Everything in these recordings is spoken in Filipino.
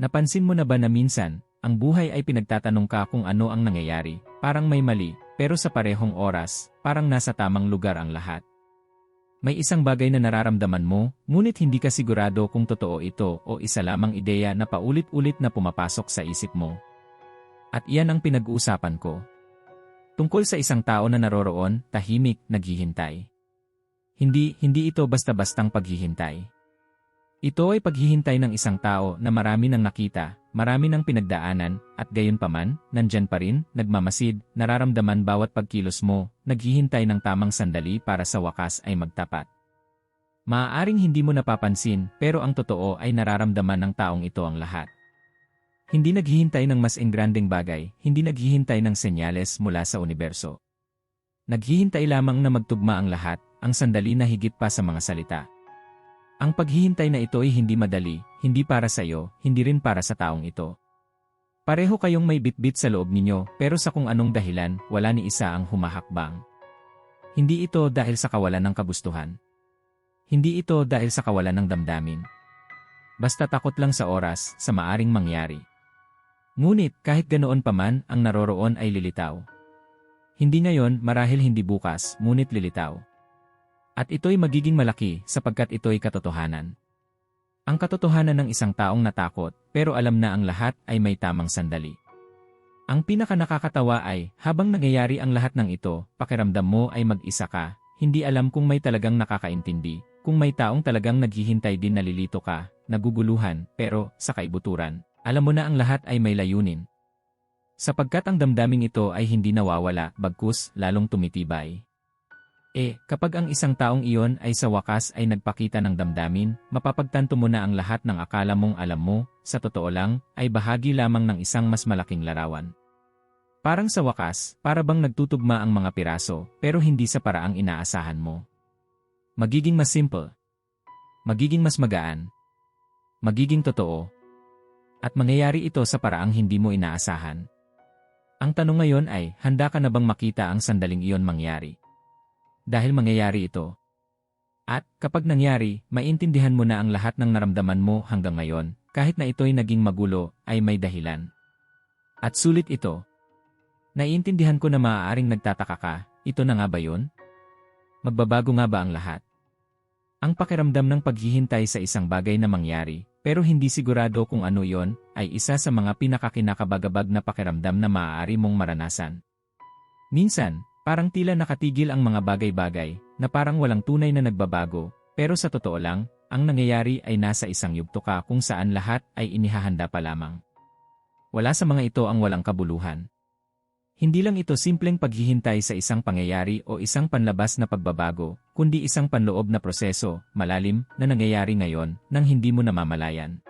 Napansin mo na ba na minsan, ang buhay ay pinagtatanong ka kung ano ang nangyayari, parang may mali, pero sa parehong oras, parang nasa tamang lugar ang lahat. May isang bagay na nararamdaman mo, ngunit hindi ka sigurado kung totoo ito o isa lamang ideya na paulit-ulit na pumapasok sa isip mo. At iyan ang pinag-uusapan ko. Tungkol sa isang tao na naroroon, tahimik, naghihintay. Hindi, hindi ito basta-bastang paghihintay. Ito ay paghihintay ng isang tao na marami nang nakita, marami nang pinagdaanan, at gayon paman, nandyan pa rin, nagmamasid, nararamdaman bawat pagkilos mo, naghihintay ng tamang sandali para sa wakas ay magtapat. Maaaring hindi mo napapansin, pero ang totoo ay nararamdaman ng taong ito ang lahat. Hindi naghihintay ng mas engranding bagay, hindi naghihintay ng senyales mula sa universo. Naghihintay lamang na magtugma ang lahat, ang sandali na higit pa sa mga salita. Ang paghihintay na ito ay hindi madali, hindi para sa iyo, hindi rin para sa taong ito. Pareho kayong may bitbit sa loob ninyo, pero sa kung anong dahilan, wala ni isa ang humahakbang. Hindi ito dahil sa kawalan ng kabustuhan. Hindi ito dahil sa kawalan ng damdamin. Basta takot lang sa oras, sa maaring mangyari. Ngunit kahit ganoon pa man, ang naroroon ay lilitaw. Hindi ngayon, marahil hindi bukas, ngunit lilitaw. At ito'y magiging malaki sapagkat ito'y katotohanan. Ang katotohanan ng isang taong natakot pero alam na ang lahat ay may tamang sandali. Ang pinaka nakakatawa ay, habang nangyayari ang lahat ng ito, pakiramdam mo ay mag-isa ka, hindi alam kung may talagang nakakaintindi, kung may taong talagang naghihintay din nalilito ka, naguguluhan, pero, sa kaibuturan, alam mo na ang lahat ay may layunin. Sapagkat ang damdaming ito ay hindi nawawala, bagkus, lalong tumitibay. Eh, kapag ang isang taong iyon ay sa wakas ay nagpakita ng damdamin, mapapagtanto mo na ang lahat ng akala mong alam mo, sa totoo lang, ay bahagi lamang ng isang mas malaking larawan. Parang sa wakas, para bang nagtutugma ang mga piraso, pero hindi sa paraang inaasahan mo. Magiging mas simple. Magiging mas magaan. Magiging totoo. At mangyayari ito sa paraang hindi mo inaasahan. Ang tanong ngayon ay, handa ka na bang makita ang sandaling iyon mangyari? Dahil mangyayari ito. At kapag nangyari, maintindihan mo na ang lahat ng naramdaman mo hanggang ngayon, kahit na ito'y naging magulo, ay may dahilan. At sulit ito. Naiintindihan ko na maaaring nagtataka ka, ito na nga ba yun? Magbabago nga ba ang lahat? Ang pakiramdam ng paghihintay sa isang bagay na mangyari, pero hindi sigurado kung ano yon, ay isa sa mga pinakakinakabagabag na pakiramdam na maaari mong maranasan. Minsan, Parang tila nakatigil ang mga bagay-bagay, na parang walang tunay na nagbabago, pero sa totoo lang, ang nangyayari ay nasa isang yugto ka kung saan lahat ay inihahanda pa lamang. Wala sa mga ito ang walang kabuluhan. Hindi lang ito simpleng paghihintay sa isang pangyayari o isang panlabas na pagbabago, kundi isang panloob na proseso, malalim, na nangyayari ngayon, nang hindi mo namamalayan.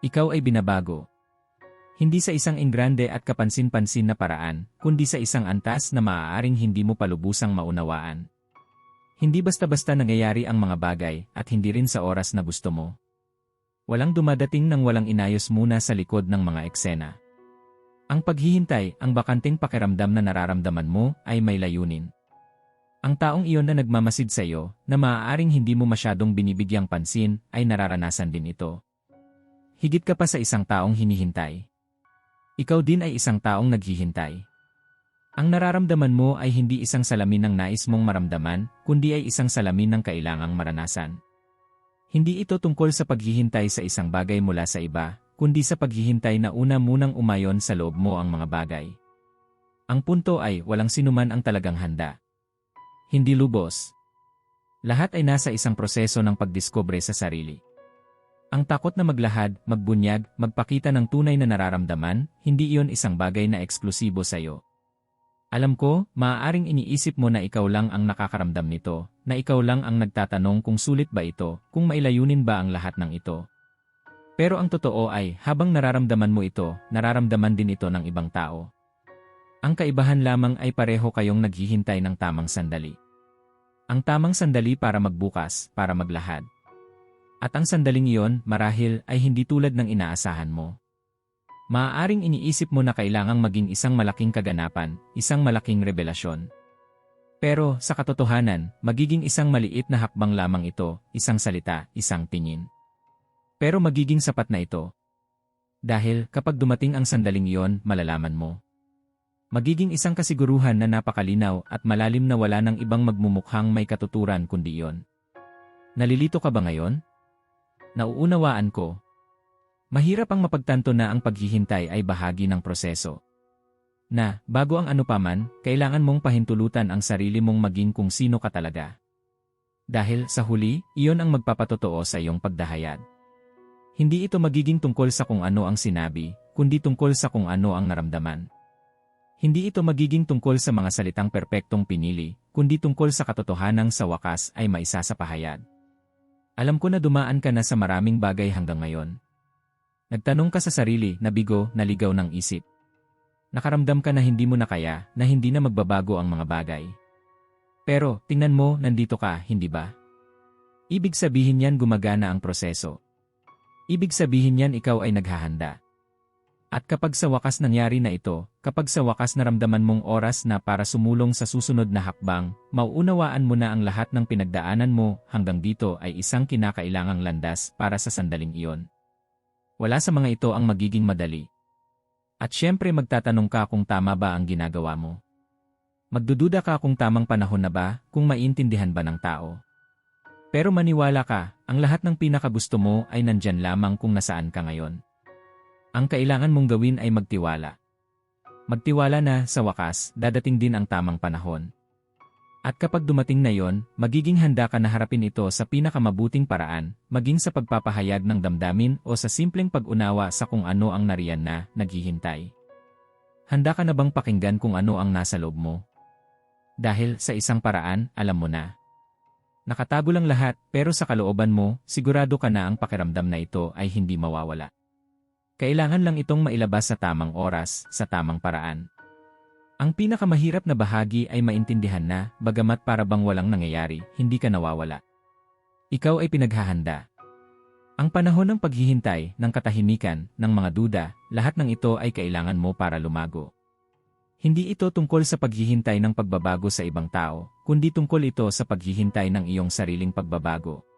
Ikaw ay binabago, hindi sa isang ingrande at kapansin-pansin na paraan, kundi sa isang antas na maaaring hindi mo palubusang maunawaan. Hindi basta-basta nangyayari ang mga bagay at hindi rin sa oras na gusto mo. Walang dumadating nang walang inayos muna sa likod ng mga eksena. Ang paghihintay, ang bakanting pakiramdam na nararamdaman mo ay may layunin. Ang taong iyon na nagmamasid sa iyo, na maaaring hindi mo masyadong binibigyang pansin, ay nararanasan din ito. Higit ka pa sa isang taong hinihintay. Ikaw din ay isang taong naghihintay. Ang nararamdaman mo ay hindi isang salamin ng nais mong maramdaman, kundi ay isang salamin ng kailangang maranasan. Hindi ito tungkol sa paghihintay sa isang bagay mula sa iba, kundi sa paghihintay na una munang umayon sa loob mo ang mga bagay. Ang punto ay walang sinuman ang talagang handa. Hindi lubos. Lahat ay nasa isang proseso ng pagdiskobre sa sarili. Ang takot na maglahad, magbunyag, magpakita ng tunay na nararamdaman, hindi iyon isang bagay na eksklusibo sa iyo. Alam ko, maaaring iniisip mo na ikaw lang ang nakakaramdam nito, na ikaw lang ang nagtatanong kung sulit ba ito, kung mailayunin ba ang lahat ng ito. Pero ang totoo ay, habang nararamdaman mo ito, nararamdaman din ito ng ibang tao. Ang kaibahan lamang ay pareho kayong naghihintay ng tamang sandali. Ang tamang sandali para magbukas, para maglahad. At ang sandaling iyon, marahil, ay hindi tulad ng inaasahan mo. Maaaring iniisip mo na kailangang maging isang malaking kaganapan, isang malaking revelasyon. Pero, sa katotohanan, magiging isang maliit na hakbang lamang ito, isang salita, isang tingin. Pero magiging sapat na ito. Dahil kapag dumating ang sandaling iyon, malalaman mo. Magiging isang kasiguruhan na napakalinaw at malalim na wala ng ibang magmumukhang may katuturan kundi iyon. Nalilito ka ba ngayon? Nauunawaan ko. Mahirap ang mapagtanto na ang paghihintay ay bahagi ng proseso. Na, bago ang ano paman, kailangan mong pahintulutan ang sarili mong maging kung sino ka talaga. Dahil sa huli, iyon ang magpapatotoo sa iyong pagdahayag. Hindi ito magiging tungkol sa kung ano ang sinabi, kundi tungkol sa kung ano ang naramdaman. Hindi ito magiging tungkol sa mga salitang perpektong pinili, kundi tungkol sa katotohanang sa wakas ay maisa. Alam ko na dumaan ka na sa maraming bagay hanggang ngayon. Nagtanong ka sa sarili, nabigo, naligaw ng isip. Nakaramdam ka na hindi mo na kaya, na hindi na magbabago ang mga bagay. Pero, tingnan mo, nandito ka, hindi ba? Ibig sabihin yan gumagana ang proseso. Ibig sabihin yan ikaw ay naghahanda. At kapag sa wakas nangyari na ito, kapag sa wakas naramdaman mong oras na para sumulong sa susunod na hakbang, mauunawaan mo na ang lahat ng pinagdaanan mo hanggang dito ay isang kinakailangang landas para sa sandaling iyon. Wala sa mga ito ang magiging madali. At syempre magtatanong ka kung tama ba ang ginagawa mo. Magdududa ka kung tamang panahon na ba, kung maintindihan ba ng tao. Pero maniwala ka, ang lahat ng pinakagusto mo ay nandyan lamang kung nasaan ka ngayon. Ang kailangan mong gawin ay magtiwala. Magtiwala na, sa wakas, dadating din ang tamang panahon. At kapag dumating na yon, magiging handa ka na harapin ito sa pinakamabuting paraan, maging sa pagpapahayag ng damdamin o sa simpleng pag-unawa sa kung ano ang nariyan na, naghihintay. Handa ka na bang pakinggan kung ano ang nasa loob mo? Dahil sa isang paraan, alam mo na. Nakatago lang lahat, pero sa kalooban mo, sigurado ka na ang pakiramdam na ito ay hindi mawawala. Kailangan lang itong mailabas sa tamang oras, sa tamang paraan. Ang pinakamahirap na bahagi ay maintindihan na, bagamat para bang walang nangyayari, hindi ka nawawala. Ikaw ay pinaghahanda. Ang panahon ng paghihintay, ng katahimikan, ng mga duda, lahat ng ito ay kailangan mo para lumago. Hindi ito tungkol sa paghihintay ng pagbabago sa ibang tao, kundi tungkol ito sa paghihintay ng iyong sariling pagbabago.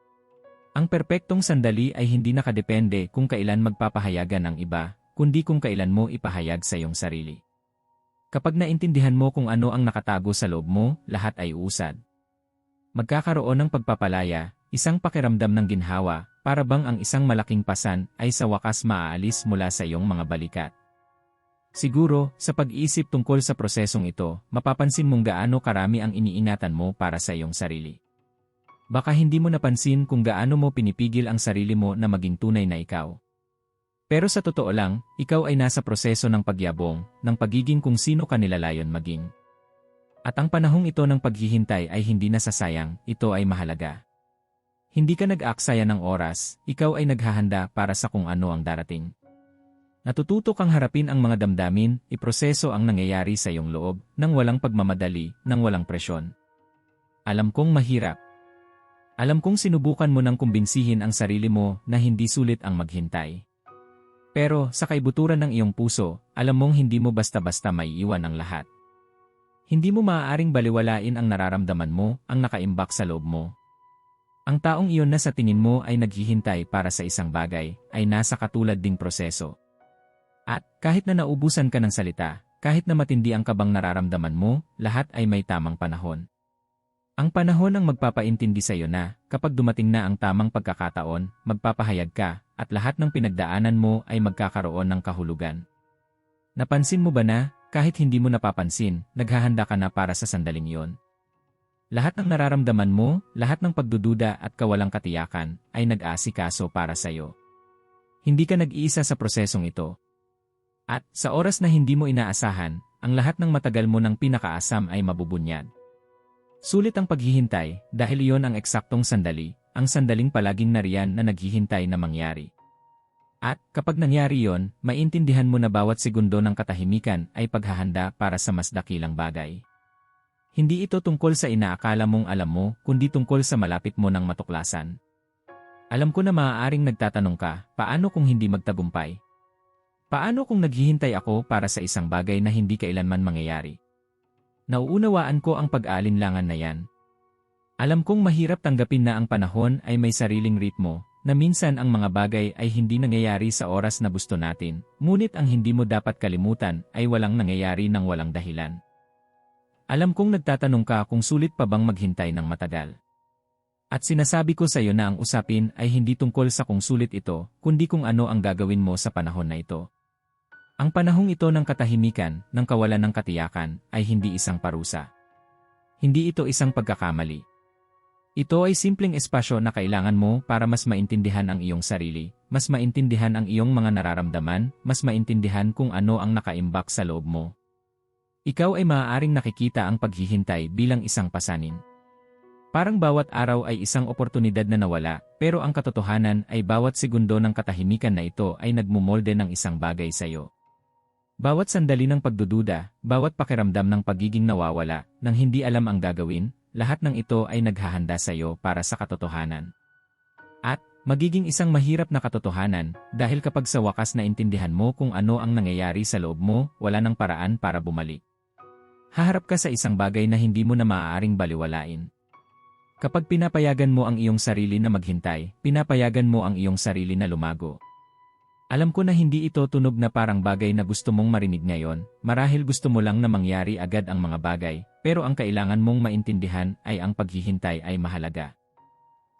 Ang perpektong sandali ay hindi nakadepende kung kailan magpapahayagan ang iba, kundi kung kailan mo ipahayag sa iyong sarili. Kapag naintindihan mo kung ano ang nakatago sa loob mo, lahat ay usad. Magkakaroon ng pagpapalaya, isang pakiramdam ng ginhawa, para bang ang isang malaking pasan ay sa wakas maaalis mula sa iyong mga balikat. Siguro, sa pag-iisip tungkol sa prosesong ito, mapapansin mong gaano karami ang iniingatan mo para sa iyong sarili. Baka hindi mo napansin kung gaano mo pinipigil ang sarili mo na maging tunay na ikaw. Pero sa totoo lang, ikaw ay nasa proseso ng pagyabong, ng pagiging kung sino ka nilalayon maging. At ang panahong ito ng paghihintay ay hindi nasasayang, ito ay mahalaga. Hindi ka nag-aaksaya ng oras, ikaw ay naghahanda para sa kung ano ang darating. Natututo kang harapin ang mga damdamin, iproseso ang nangyayari sa iyong loob, nang walang pagmamadali, nang walang presyon. Alam kong mahirap, alam kong sinubukan mo nang kumbinsihin ang sarili mo na hindi sulit ang maghintay. Pero sa kaibuturan ng iyong puso, alam mong hindi mo basta-basta may iwan ang lahat. Hindi mo maaaring baliwalain ang nararamdaman mo, ang nakaimbak sa loob mo. Ang taong iyon na sa tingin mo ay naghihintay para sa isang bagay, ay nasa katulad ding proseso. At kahit na naubusan ka ng salita, kahit na matindi ang kabang nararamdaman mo, lahat ay may tamang panahon. Ang panahon ang magpapaintindi sa iyo na, kapag dumating na ang tamang pagkakataon, magpapahayag ka, at lahat ng pinagdaanan mo ay magkakaroon ng kahulugan. Napansin mo ba na, kahit hindi mo napapansin, naghahanda ka na para sa sandaling iyon? Lahat ng nararamdaman mo, lahat ng pagdududa at kawalang katiyakan, ay nag-asikaso para sa iyo. Hindi ka nag-iisa sa prosesong ito. At, sa oras na hindi mo inaasahan, ang lahat ng matagal mo ng pinakaasam ay mabubunyad. Sulit ang paghihintay dahil iyon ang eksaktong sandali, ang sandaling palaging nariyan na naghihintay na mangyari. At kapag nangyari yon, maintindihan mo na bawat segundo ng katahimikan ay paghahanda para sa mas dakilang bagay. Hindi ito tungkol sa inaakala mong alam mo, kundi tungkol sa malapit mo ng matuklasan. Alam ko na maaaring nagtatanong ka, paano kung hindi magtagumpay? Paano kung naghihintay ako para sa isang bagay na hindi kailanman mangyayari? Nauunawaan ko ang pag-alinlangan na yan. Alam kong mahirap tanggapin na ang panahon ay may sariling ritmo, na minsan ang mga bagay ay hindi nangyayari sa oras na gusto natin, ngunit ang hindi mo dapat kalimutan ay walang nangyayari ng walang dahilan. Alam kong nagtatanong ka kung sulit pa bang maghintay ng matagal. At sinasabi ko sa iyo na ang usapin ay hindi tungkol sa kung sulit ito, kundi kung ano ang gagawin mo sa panahon na ito. Ang panahong ito ng katahimikan, ng kawalan ng katiyakan, ay hindi isang parusa. Hindi ito isang pagkakamali. Ito ay simpleng espasyo na kailangan mo para mas maintindihan ang iyong sarili, mas maintindihan ang iyong mga nararamdaman, mas maintindihan kung ano ang nakaimbak sa loob mo. Ikaw ay maaaring nakikita ang paghihintay bilang isang pasanin. Parang bawat araw ay isang oportunidad na nawala, pero ang katotohanan ay bawat segundo ng katahimikan na ito ay nagmumolde ng isang bagay sa iyo. Bawat sandali ng pagdududa, bawat pakiramdam ng pagiging nawawala, nang hindi alam ang gagawin, lahat ng ito ay naghahanda sa iyo para sa katotohanan. At, magiging isang mahirap na katotohanan dahil kapag sa wakas na intindihan mo kung ano ang nangyayari sa loob mo, wala ng paraan para bumalik. Haharap ka sa isang bagay na hindi mo na maaaring baliwalain. Kapag pinapayagan mo ang iyong sarili na maghintay, pinapayagan mo ang iyong sarili na lumago. Alam ko na hindi ito tunog na parang bagay na gusto mong marinig ngayon, marahil gusto mo lang na mangyari agad ang mga bagay, pero ang kailangan mong maintindihan ay ang paghihintay ay mahalaga.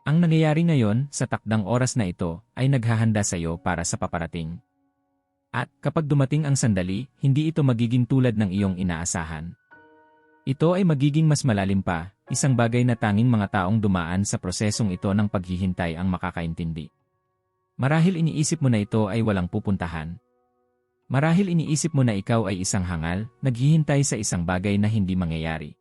Ang nangyayari ngayon sa takdang oras na ito ay naghahanda sa iyo para sa paparating. At kapag dumating ang sandali, hindi ito magiging tulad ng iyong inaasahan. Ito ay magiging mas malalim pa, isang bagay na tanging mga taong dumaan sa prosesong ito ng paghihintay ang makakaintindi. Marahil iniisip mo na ito ay walang pupuntahan. Marahil iniisip mo na ikaw ay isang hangal, naghihintay sa isang bagay na hindi mangyayari.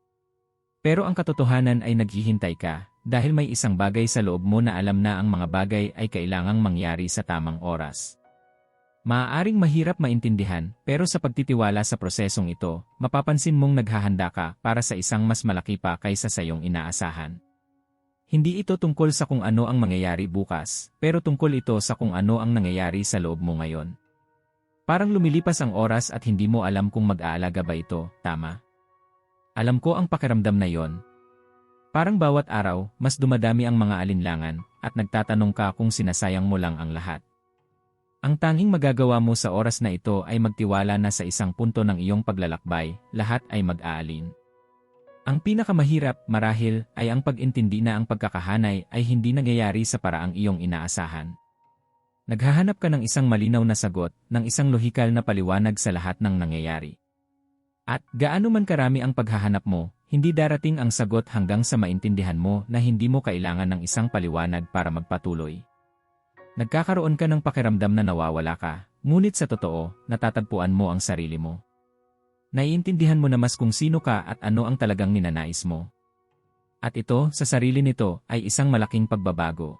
Pero ang katotohanan ay naghihintay ka, dahil may isang bagay sa loob mo na alam na ang mga bagay ay kailangang mangyari sa tamang oras. Maaaring mahirap maintindihan, pero sa pagtitiwala sa prosesong ito, mapapansin mong naghahanda ka para sa isang mas malaki pa kaysa sa iyong inaasahan. Hindi ito tungkol sa kung ano ang mangyayari bukas, pero tungkol ito sa kung ano ang nangyayari sa loob mo ngayon. Parang lumilipas ang oras at hindi mo alam kung mag-aalaga ba ito, tama? Alam ko ang pakiramdam na yon. Parang bawat araw, mas dumadami ang mga alinlangan, at nagtatanong ka kung sinasayang mo lang ang lahat. Ang tanging magagawa mo sa oras na ito ay magtiwala na sa isang punto ng iyong paglalakbay, lahat ay mag-aalin. Ang pinakamahirap, marahil, ay ang pag-intindi na ang pagkakahanay ay hindi nangyayari sa paraang iyong inaasahan. Naghahanap ka ng isang malinaw na sagot, ng isang lohikal na paliwanag sa lahat ng nangyayari. At gaano man karami ang paghahanap mo, hindi darating ang sagot hanggang sa maintindihan mo na hindi mo kailangan ng isang paliwanag para magpatuloy. Nagkakaroon ka ng pakiramdam na nawawala ka, ngunit sa totoo, natatagpuan mo ang sarili mo. Naiintindihan mo na mas kung sino ka at ano ang talagang ninanais mo. At ito, sa sarili nito, ay isang malaking pagbabago.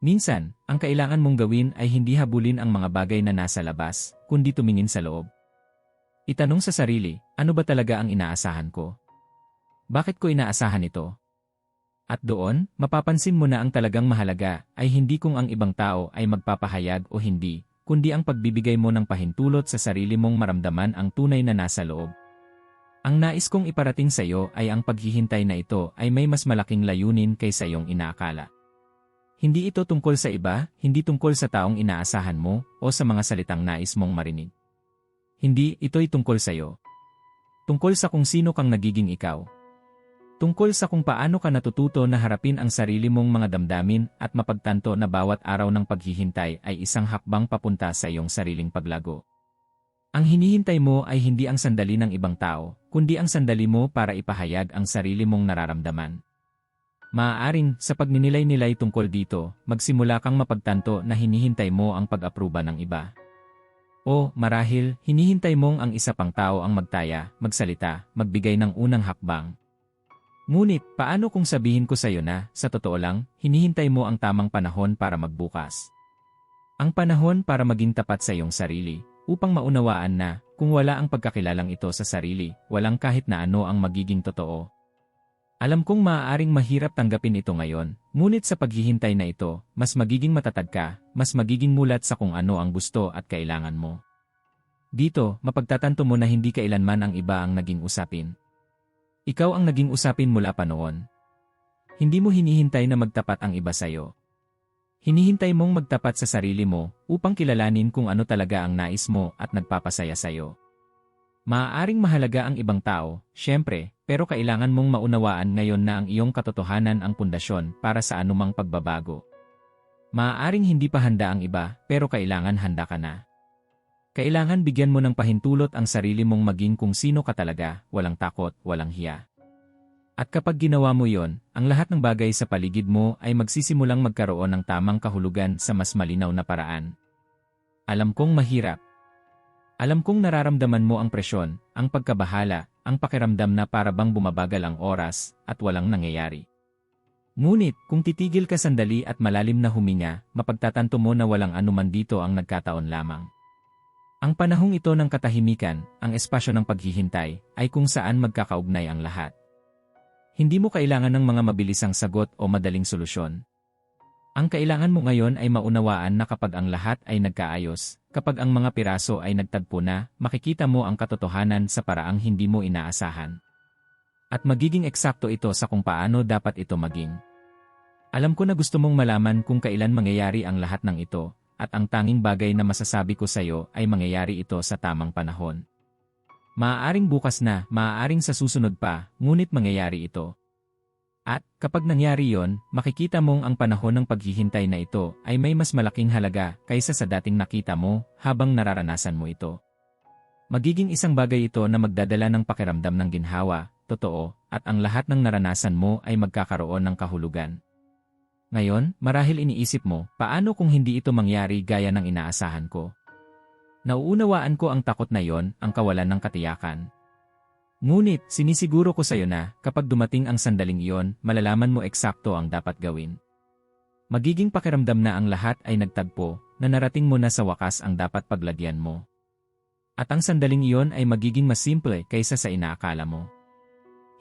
Minsan, ang kailangan mong gawin ay hindi habulin ang mga bagay na nasa labas, kundi tumingin sa loob. Itanong sa sarili, ano ba talaga ang inaasahan ko? Bakit ko inaasahan ito? At doon, mapapansin mo na ang talagang mahalaga ay hindi kung ang ibang tao ay magpapahayag o hindi, kundi ang pagbibigay mo ng pahintulot sa sarili mong maramdaman ang tunay na nasa loob. Ang nais kong iparating sa iyo ay ang paghihintay na ito ay may mas malaking layunin kaysa iyong inaakala. Hindi ito tungkol sa iba, hindi tungkol sa taong inaasahan mo o sa mga salitang nais mong marinig. Hindi, ito'y tungkol sa iyo. Tungkol sa kung sino kang nagiging ikaw. Tungkol sa kung paano ka natututo na harapin ang sarili mong mga damdamin at mapagtanto na bawat araw ng paghihintay ay isang hakbang papunta sa iyong sariling paglago. Ang hinihintay mo ay hindi ang sandali ng ibang tao, kundi ang sandali mo para ipahayag ang sarili mong nararamdaman. Maaaring, sa pagninilay-nilay tungkol dito, magsimula kang mapagtanto na hinihintay mo ang pag-apruba ng iba. O, marahil, hinihintay mong ang isa pang tao ang magtaya, magsalita, magbigay ng unang hakbang, Ngunit, paano kung sabihin ko sa iyo na, sa totoo lang, hinihintay mo ang tamang panahon para magbukas? Ang panahon para maging tapat sa iyong sarili, upang maunawaan na, kung wala ang pagkakilalang ito sa sarili, walang kahit na ano ang magiging totoo. Alam kong maaaring mahirap tanggapin ito ngayon, ngunit sa paghihintay na ito, mas magiging matatag ka, mas magiging mulat sa kung ano ang gusto at kailangan mo. Dito, mapagtatanto mo na hindi kailanman ang iba ang naging usapin, ikaw ang naging usapin mula pa noon. Hindi mo hinihintay na magtapat ang iba sa'yo. Hinihintay mong magtapat sa sarili mo upang kilalanin kung ano talaga ang nais mo at nagpapasaya sa'yo. Maaaring mahalaga ang ibang tao, syempre, pero kailangan mong maunawaan ngayon na ang iyong katotohanan ang pundasyon para sa anumang pagbabago. Maaaring hindi pa handa ang iba, pero kailangan handa ka na. Kailangan bigyan mo ng pahintulot ang sarili mong maging kung sino ka talaga, walang takot, walang hiya. At kapag ginawa mo yon, ang lahat ng bagay sa paligid mo ay magsisimulang magkaroon ng tamang kahulugan sa mas malinaw na paraan. Alam kong mahirap. Alam kong nararamdaman mo ang presyon, ang pagkabahala, ang pakiramdam na para bang bumabagal ang oras at walang nangyayari. Ngunit, kung titigil ka sandali at malalim na huminga, mapagtatanto mo na walang anuman dito ang nagkataon lamang. Ang panahong ito ng katahimikan, ang espasyo ng paghihintay, ay kung saan magkakaugnay ang lahat. Hindi mo kailangan ng mga mabilisang sagot o madaling solusyon. Ang kailangan mo ngayon ay maunawaan na kapag ang lahat ay nagkaayos, kapag ang mga piraso ay nagtagpo na, makikita mo ang katotohanan sa paraang hindi mo inaasahan. At magiging eksakto ito sa kung paano dapat ito maging. Alam ko na gusto mong malaman kung kailan mangyayari ang lahat ng ito, at ang tanging bagay na masasabi ko sa iyo ay mangyayari ito sa tamang panahon. Maaaring bukas na, maaaring sa susunod pa, ngunit mangyayari ito. At, kapag nangyari yon, makikita mong ang panahon ng paghihintay na ito ay may mas malaking halaga kaysa sa dating nakita mo habang nararanasan mo ito. Magiging isang bagay ito na magdadala ng pakiramdam ng ginhawa, totoo, at ang lahat ng naranasan mo ay magkakaroon ng kahulugan. Ngayon, marahil iniisip mo, paano kung hindi ito mangyari gaya ng inaasahan ko? Nauunawaan ko ang takot na yon, ang kawalan ng katiyakan. Ngunit, sinisiguro ko sa iyo na, kapag dumating ang sandaling iyon, malalaman mo eksakto ang dapat gawin. Magiging pakiramdam na ang lahat ay nagtagpo, na narating mo na sa wakas ang dapat paglagyan mo. At ang sandaling iyon ay magiging mas simple kaysa sa inaakala mo.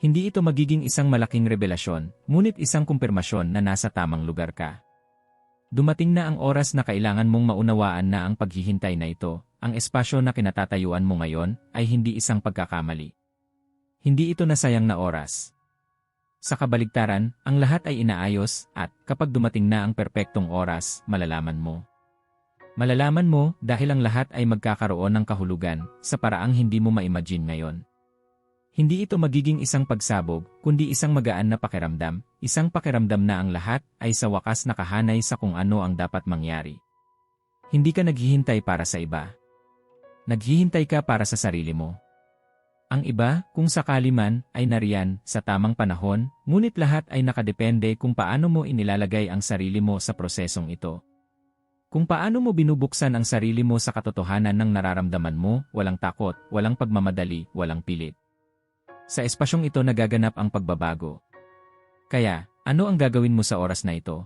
Hindi ito magiging isang malaking revelasyon, ngunit isang kumpirmasyon na nasa tamang lugar ka. Dumating na ang oras na kailangan mong maunawaan na ang paghihintay na ito, ang espasyo na kinatatayuan mo ngayon, ay hindi isang pagkakamali. Hindi ito nasayang na oras. Sa kabaligtaran, ang lahat ay inaayos at kapag dumating na ang perpektong oras, malalaman mo. Malalaman mo dahil ang lahat ay magkakaroon ng kahulugan sa paraang hindi mo ma-imagine ngayon. Hindi ito magiging isang pagsabog, kundi isang magaan na pakiramdam, isang pakiramdam na ang lahat ay sa wakas nakahanay sa kung ano ang dapat mangyari. Hindi ka naghihintay para sa iba. Naghihintay ka para sa sarili mo. Ang iba, kung sakali man, ay nariyan sa tamang panahon, ngunit lahat ay nakadepende kung paano mo inilalagay ang sarili mo sa prosesong ito. Kung paano mo binubuksan ang sarili mo sa katotohanan ng nararamdaman mo, walang takot, walang pagmamadali, walang pilit. Sa espasyong ito nagaganap ang pagbabago. Kaya, ano ang gagawin mo sa oras na ito?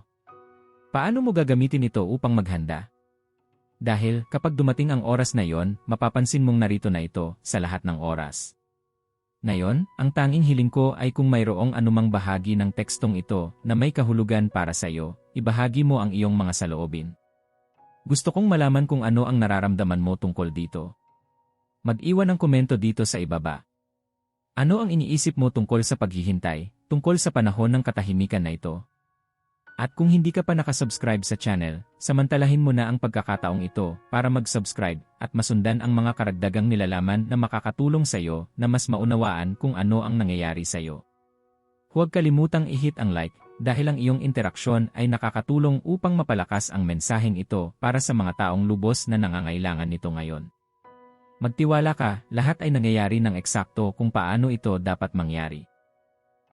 Paano mo gagamitin ito upang maghanda? Dahil kapag dumating ang oras na yon, mapapansin mong narito na ito sa lahat ng oras. Ngayon, ang tanging hiling ko ay kung mayroong anumang bahagi ng tekstong ito na may kahulugan para sa iyo, ibahagi mo ang iyong mga saloobin. Gusto kong malaman kung ano ang nararamdaman mo tungkol dito. Mag-iwan ng komento dito sa ibaba. Ano ang iniisip mo tungkol sa paghihintay, tungkol sa panahon ng katahimikan na ito? At kung hindi ka pa nakasubscribe sa channel, samantalahin mo na ang pagkakataong ito para mag-subscribe at masundan ang mga karagdagang nilalaman na makakatulong sa iyo na mas maunawaan kung ano ang nangyayari sa iyo. Huwag kalimutang i-hit ang like dahil ang iyong interaksyon ay nakakatulong upang mapalakas ang mensaheng ito para sa mga taong lubos na nangangailangan nito ngayon. Magtiwala ka, lahat ay nangyayari ng eksakto kung paano ito dapat mangyari.